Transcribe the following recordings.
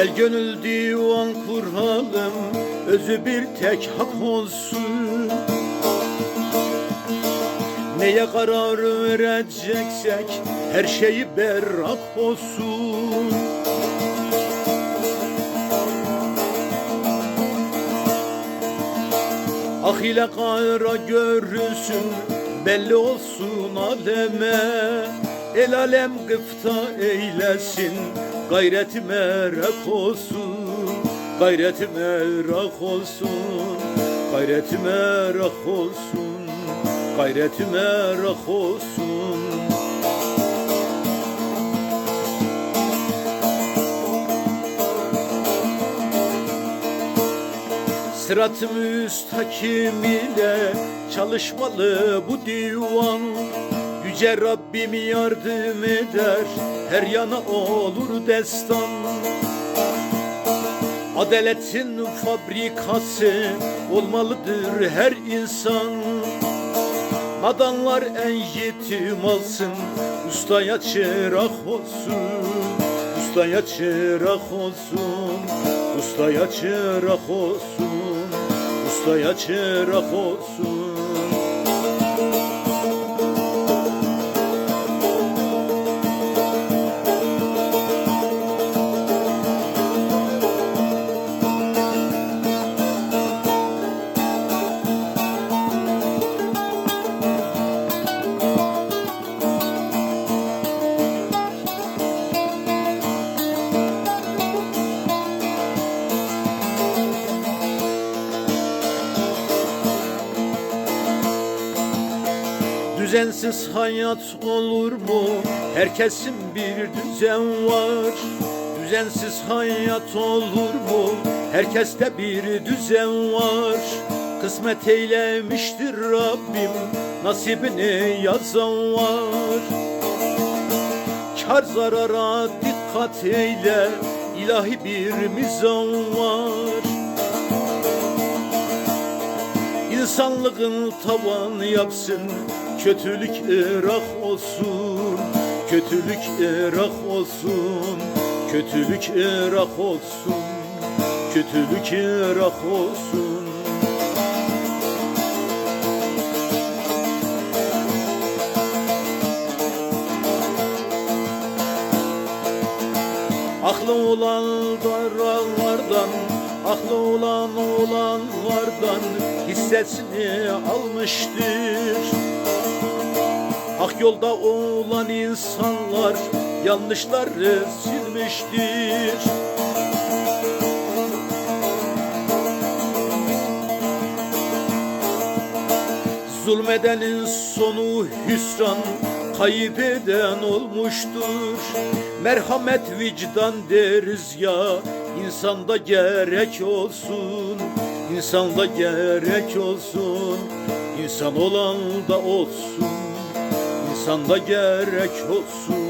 Gel gönül divan kuralım Özü bir tek hak olsun. Neye karar vereceksek Her şeyi berrak olsun. Ah ile kara görünsün Belli olsun aleme. El alem gıpta eylesin Gayreti merak olsun Gayreti merak olsun Gayreti merak olsun Gayreti merak olsun. Sırat-ı müstakim ile çalışmalı bu divan Yüce Rabbim yardım eder her yana olur destan. Adaletin fabrikası olmalıdır her insan. Nadanlar en yetim alsın Ustaya çırak olsun Ustaya çırak olsun Ustaya çırak olsun Ustaya çırak olsun Düzensiz hayat olur mu? Herkesin bir düzen var. Düzensiz hayat olur mu? Herkeste bir düzen var. Kısmet eylemiştir Rabbim, nasibini yazan var. Kar zarara dikkat eyle, ilahi bir mizan var. İnsanlığın tavan yapsın Kötülük Irak olsun Kötülük Irak olsun Kötülük Irak olsun Kötülük Irak olsun. Aklı olan daralardan Aklı olan olanlardan hissesini almıştır. Hak yolda olan insanlar yanlışları silmiştir. Zulmedenin sonu hüsran kaybeden olmuştur. Merhamet vicdan deriz ya insanda gerek olsun insanda gerek olsun insan olan da olsun. İnsanda gerek olsun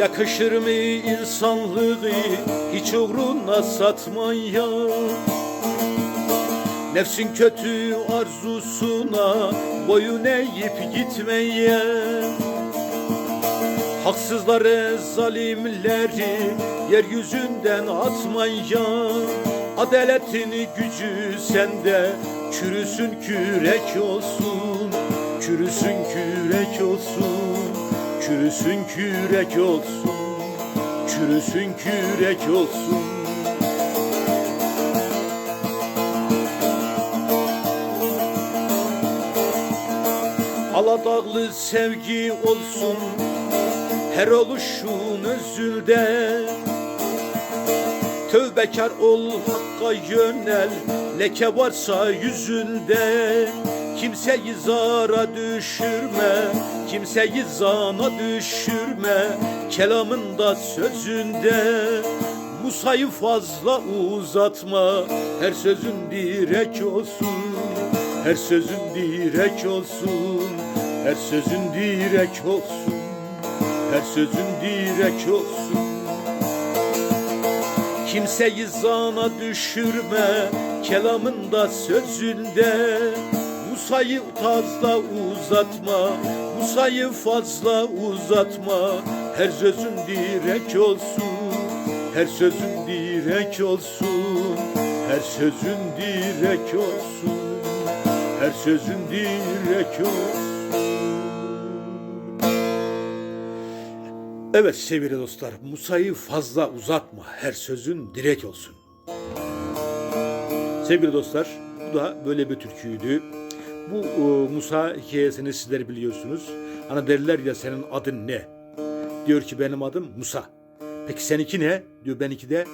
Yakışır mı insanlığı? Hiç uğruna satmaya. Nefsin kötü arzusuna boyun eğip gitmeye. Haksızları, zalimleri yeryüzünden atmaya. Adaletin gücü sende çürüsün kürek olsun Çürüsün kürek olsun Çürüsün kürek olsun Çürüsün kürek olsun. Aladağlı sevgi olsun Her oluşun özünde. Tövbekar ol hakka yönel Leke varsa yüzünde Kimseyi zara düşürme Kimseyi zana düşürme. Kelamında sözünde Musa'yı fazla uzatma. Her sözün direk olsun Her sözün direk olsun. Her sözün direk olsun Her sözün direk olsun. Kimseyi zana düşürme Kelamında sözünde Musa'yı fazla uzatma Musa'yı fazla uzatma Her sözün direk olsun Her sözün direk olsun Her sözün direk olsun Her sözün direk olsun Evet sevgili dostlar, Musa'yı fazla uzatma, her sözün direk olsun. Sevgili dostlar, bu da böyle bir türküydü. Bu e, Musa hikayesini sizler biliyorsunuz. Hani derler ya senin adın ne? Diyor ki benim adım Musa. Peki seninki ne? Diyor benimki de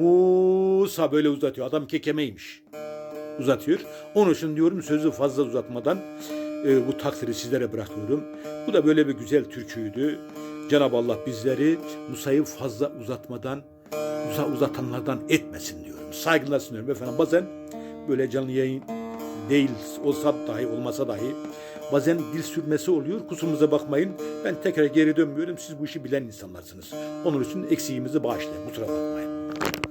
Musa böyle uzatıyor. Adam kekemeymiş. Uzatıyor. Onun için diyorum sözü fazla uzatmadan e, bu takdiri sizlere bırakıyorum. Bu da böyle bir güzel türküydü. Cenab-ı Allah bizleri Musa'yı fazla uzatmadan, uza uzatanlardan etmesin diyorum. Saygılar sunuyorum efendim. Bazen böyle canlı yayın değil olsa dahi olmasa dahi bazen dil sürmesi oluyor. Kusurumuza bakmayın. Ben tekrar geri dönmüyorum. Siz bu işi bilen insanlarsınız. Onun için eksiğimizi bağışlayın. Kusura bakmayın.